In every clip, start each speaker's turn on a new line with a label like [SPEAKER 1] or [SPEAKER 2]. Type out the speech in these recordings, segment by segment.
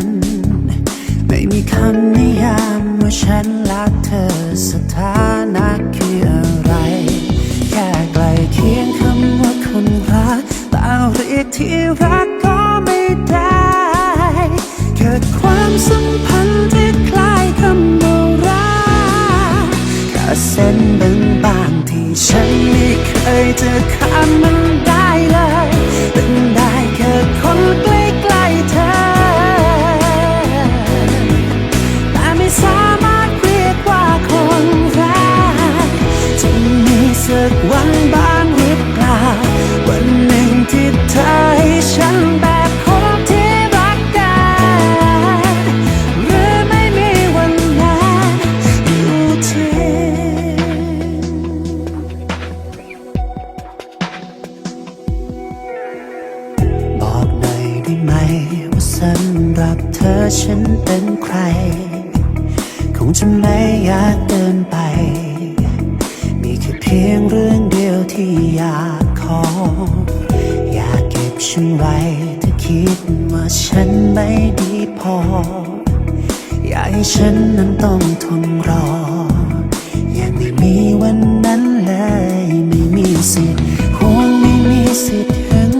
[SPEAKER 1] น ไม่มีคำนิยามว่าฉันรักเธอสถานะคืออะไร แค่ไกลเคียงคำว่าคนรักแต่เรียกที่รัก อยากให้ฉันนั้นต้องทนรอ อยังไม่มีวันนั้นเลย ไม่มีสิทธิ์ห่วงไม่มีสิทธิ์ถึง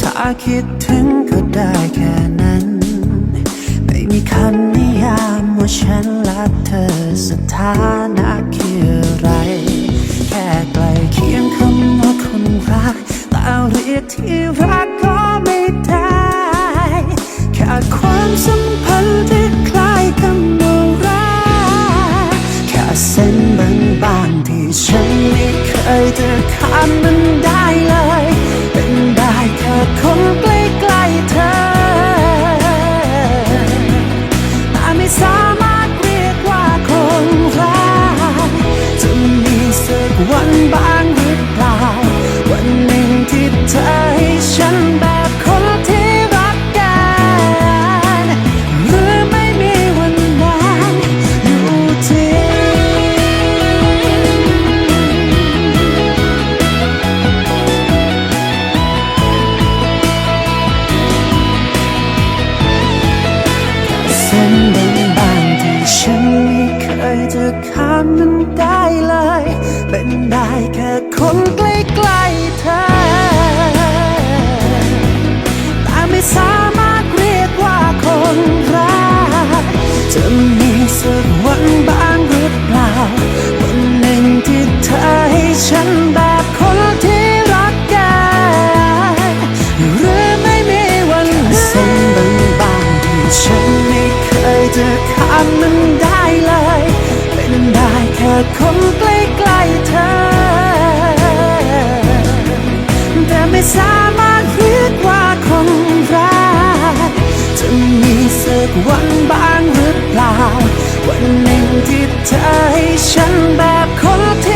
[SPEAKER 1] ถ้าคิดถึงก็ได้แค่นั้น ไม่มีคำนิยามว่าฉันรักเธอสถานะคืออะไร แค่ใกลเคียงคำว่าคนรักแต่เรียกที่รัก เคย กวันบ้างหรือเปล่า วันหนึ่งที่เธอให้ฉันแบบคนที่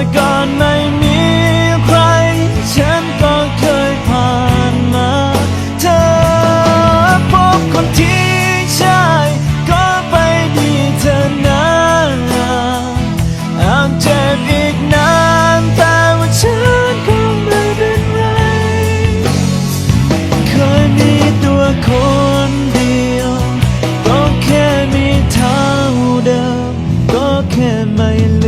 [SPEAKER 2] มื่อก่อนไม่มีใคร ฉันก็เคยผ่านมา เธอพบคนที่ใช่ ก็ไปดีเธอนะอาจเจ็บอีกนานแต่ว่าฉันคงไม่เป็นไร เคยมีตัวคนเดียว ก็แค่มีเท่าเดิม ก็แค่ไม่ลื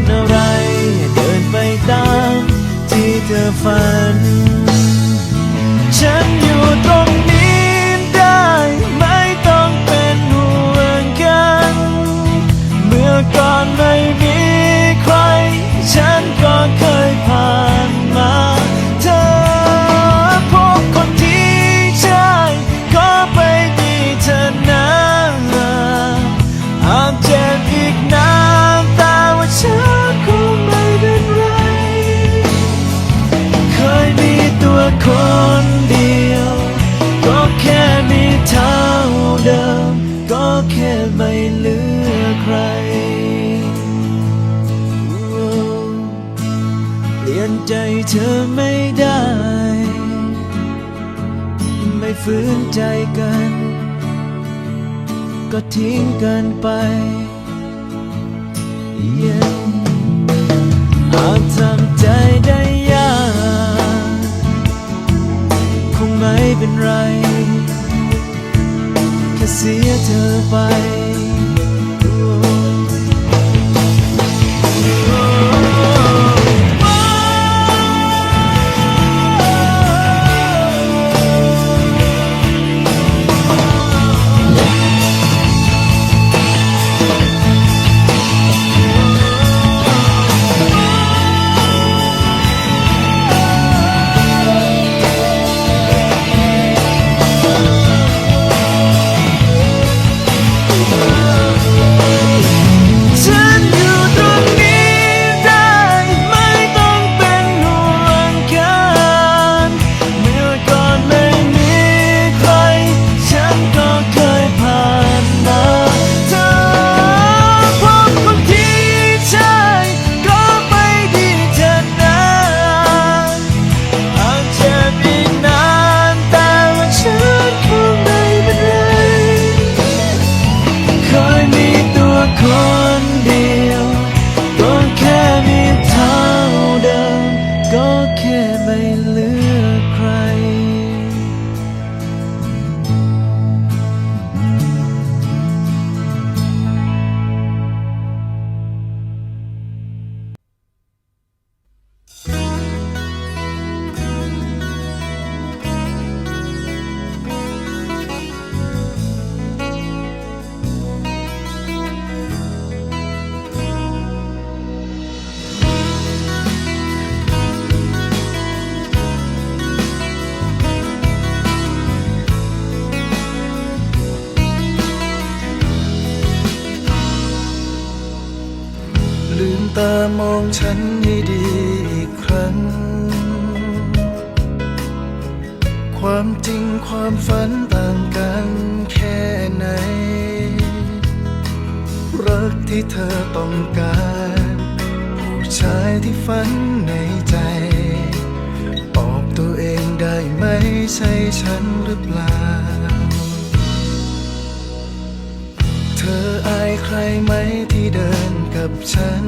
[SPEAKER 2] นอะไร เดินไปตามที่เธอฝัน ฉันอยู่ตรง ใจเธอไม่ได้ ไม่ฝืนใจกัน ก็ทิ้งกันไป Yeah อาจทำใจได้ยาก คงไม่เป็นไร แค่เสียเธอไป มองฉันให้
[SPEAKER 3] ดีอีกครั้ง ความจริงความฝันต่างกันแค่ไหน รักที่เธอต้องการ ผู้ชายที่ฝันในใจตอบตัวเองได้ไหมใช่ฉันหรือเปล่า เธออายใครไหมที่เดินกับฉัน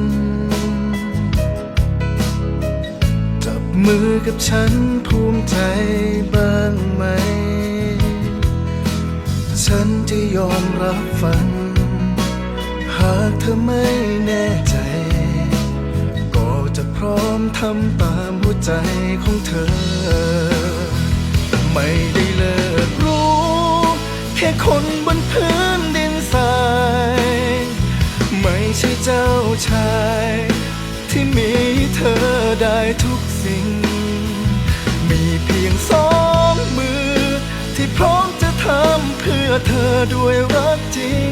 [SPEAKER 3] มือกับฉันภูมิใจบ้างไหม ฉันจะยอมรับฟัง หากเธอไม่แน่ใจ ก็จะพร้อมทำตามหัวใจของเธอไม่ได้เลิกรู้ แค่คนบนพื้นดินทราย ไม่ใช่เจ้าชาย ที่มีเธอได้ทุก เพียงสองมือ ที่พร้อมจะทำเพื่อเธอด้วยรักจริง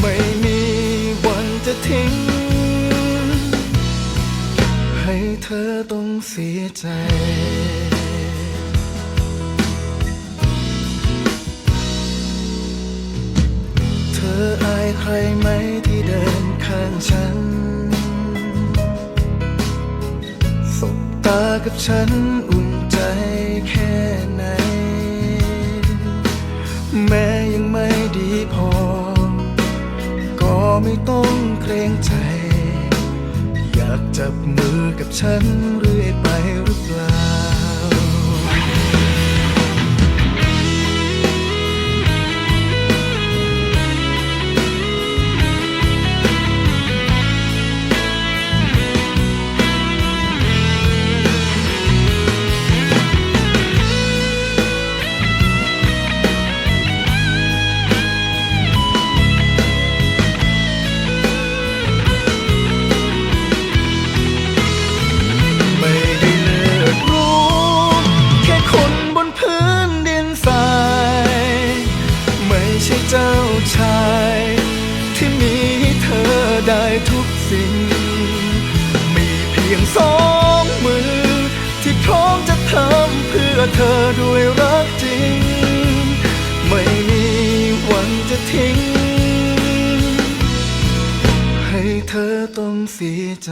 [SPEAKER 3] ไม่มีวันจะทิ้ง ให้เธอต้องเสียใจเธออายใครไหมที่เดินข้างฉัน สบตากับฉันอุ่น แค่ไหน แม้ยังไม่ดีพอ ก็ไม่ต้องเกรงใจ อยากจับมือกับฉันเรื่อย สิ้น มีเพียงสองมือ ที่พร้อมจะทำเพื่อเธอด้วยรักจริง ไม่มีวันจะทิ้ง ให้เธอต้องเสียใจ